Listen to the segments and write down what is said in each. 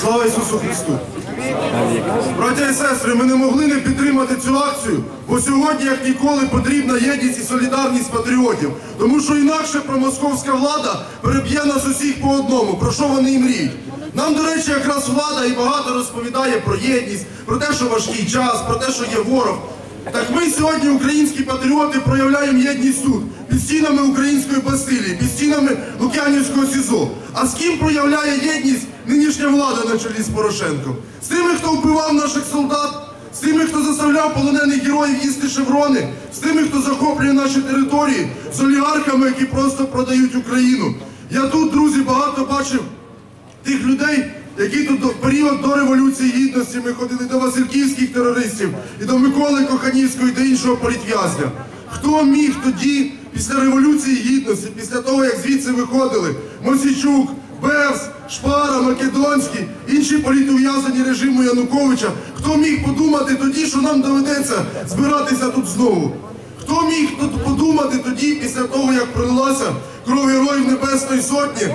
Слава Ісусу Христу! Браття і сестри, ми не могли не підтримати цю акцію, бо сьогодні, як ніколи, потрібна єдність і солідарність патріотів. Тому що інакше промосковська влада переб'є нас усіх по одному, про що вони і мріють. Нам, до речі, якраз влада і багато розповідає про єдність, про те, що важкий час, про те, що є ворог. Так ми сьогодні, українські патріоти, проявляємо єдність тут, під стінами української Бастилії, під стінами Лук'янівського СІЗО. А з ким проявляє єдність нинішня влада на чолі з Порошенком? З тими, хто вбивав наших солдат, з тими, хто заставляв полонених героїв їсти шеврони, з тими, хто захоплює наші території, з олігархами, які просто продають Україну. Я тут, друзі, багато бачив тих людей, які тут до період до Революції Гідності ми ходили до Васильківських терористів і до Миколи Коханівського і до іншого політв'язня. Хто міг тоді, після Революції Гідності, після того, як звідси виходили Мосійчук, Бевс, Шпара, Македонський, інші політув'язані режиму Януковича, хто міг подумати тоді, що нам доведеться збиратися тут знову? Хто міг подумати тоді, після того, як пролилася кров героїв Небесної Сотні,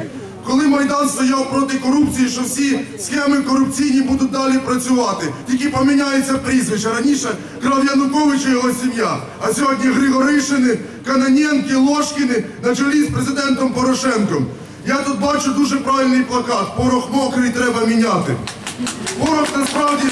коли Майдан стояв проти корупції, що всі схеми корупційні будуть далі працювати, тільки поміняється прізвище. Раніше крав Янукович і його сім'я, а сьогодні Григоришини, Каноненки, Ложкіни на чолі з президентом Порошенком. Я тут бачу дуже правильний плакат. Порох мокрий треба міняти. Порох насправді.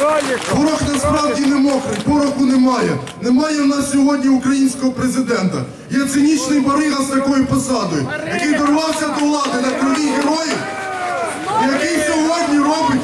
Порох насправді не мокрий, пороху немає. Немає в нас сьогодні українського президента. Є цинічний барига з такою посадою, який дорвався до влади на крові героїв, який сьогодні робить.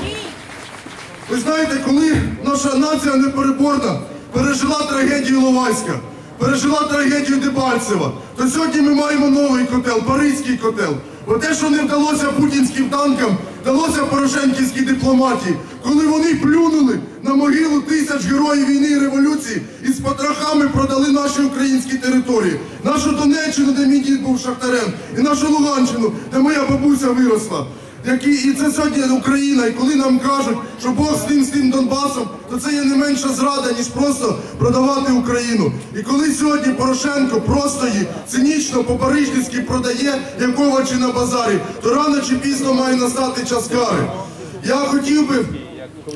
Ви знаєте, коли наша нація непереборна пережила трагедію Ловайська, пережила трагедію Дебальцева, то сьогодні ми маємо новий котел, Паризький котел. Бо те, що не вдалося путінським танкам, вдалося Порошенківській дипломатії, коли вони плюнули на могилу тисяч героїв війни і революції і з потрохами продали наші українські території, нашу Донеччину, де мій дід був шахтарем, і нашу Луганщину, де моя бабуся виросла. Які, і це сьогодні Україна, і коли нам кажуть, що Бог з тим, з тим Донбасом, то це є не менша зрада, ніж просто продавати Україну. І коли сьогодні Порошенко просто її цинічно по-парижницьки продає як овочі на базарі, то рано чи пізно має настати час кари. Я хотів би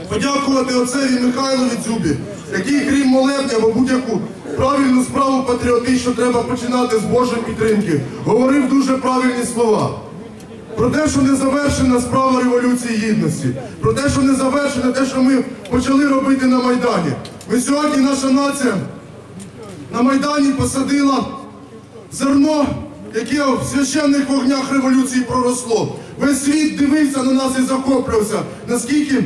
подякувати отцеві Михайлові Дзюбі, який, крім молебня, або будь-яку правильну справу патріотичну треба починати з Божої підтримки, говорив дуже правильні слова. Про те, що не завершена справа Революції Гідності, про те, що не завершено те, що ми почали робити на Майдані. Ми сьогодні, наша нація на Майдані посадила зерно, яке в священних вогнях революції проросло. Весь світ дивився на нас і захоплювався, наскільки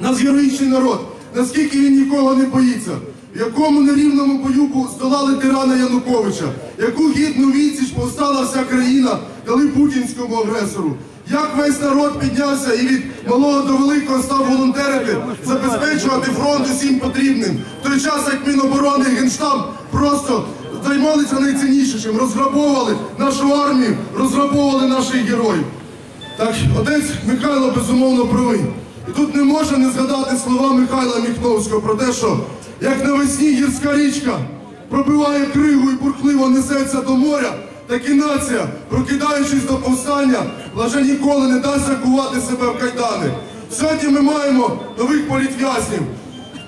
нас героїчний народ, наскільки він нікого не боїться, в якому нерівному бою здолали тирана Януковича, яку гідну відсіч повстала вся країна, дали путінському агресору. Як весь народ піднявся і від малого до великого став волонтерити, забезпечувати фронт усім потрібним. В той час, як Міноборони і Генштаб просто займалися найціннішим, розграбовували нашу армію, розграбовували наших героїв. Так, отець Михайло безумовно правий. Тут не можна не згадати слова Михайла Міхновського про те, що як навесні гірська річка пробиває кригу і бурхливо несеться до моря, так і нація, прокидаючись до повстання, вже ніколи не дасть закувати себе в кайдани. Сьогодні ми маємо нових політв'язнів,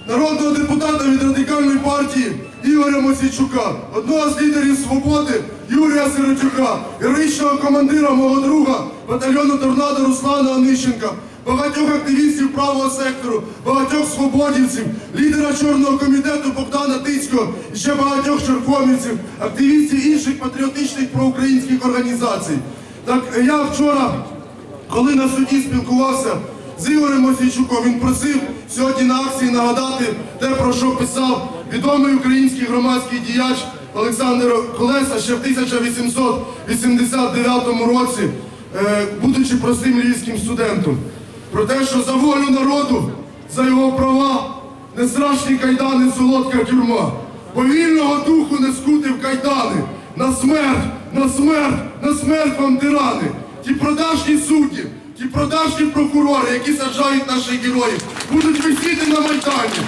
народного депутата від радикальної партії Ігоря Мосійчука, одного з лідерів свободи Юрія Сиротюка, героїчного командира мого друга батальйону торнадо Руслана Онищенка, багатьох активістів правого сектору, багатьох свободівців, лідера чорного комітету Богдана Тицького і ще багатьох черкомівців, активістів інших патріотичних проукраїнських організацій. Так я вчора коли на суді спілкувався з Ігорем Мосійчуком, він просив сьогодні на акції нагадати те, про що писав відомий український громадський діяч Олександр Колеса ще в 1889 році, е, будучи простим львівським студентом, про те, що за волю народу, за його права не страшні кайдани, солодка тюрма. Повільного духу не скути в кайдани. На смерть, на смерть, на смерть вам тирани. Ті продажні судді, ті продажні прокурори, які саджають наших героїв, будуть висіти на Майдані.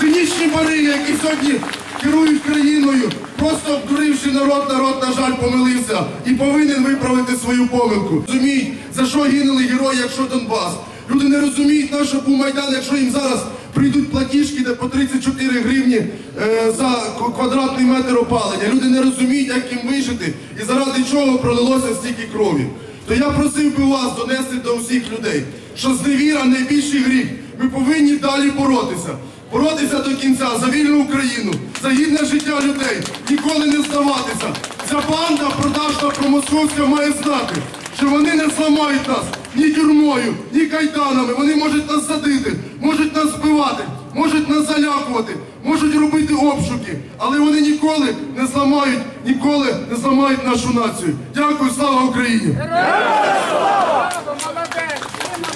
Цинічні бариги, які сьогодні керують країною, просто обдуривши народ, народ, на жаль, помилився і повинен виправити свою помилку. Розуміють, за що гинули герої, якщо Донбас. Люди не розуміють, на що був Майдан, якщо їм зараз прийдуть платіжки, де по 34 гривні е, за квадратний метр опалення. Люди не розуміють, як їм вижити і заради чого пролилося стільки крові. То я просив би вас донести до всіх людей, що зневіра найбільший гріх. Ми повинні далі боротися. Боротися до кінця за вільну Україну, за гідне життя людей, ніколи не здаватися. Ця банда продажна промосковська має знати, що вони не зламають нас ні тюрмою, ні кайданами. Вони можуть нас садити, можуть нас збивати, можуть нас залякувати, можуть робити обшуки, але вони ніколи не зламають, ніколи не зламають нашу націю. Дякую, слава Україні!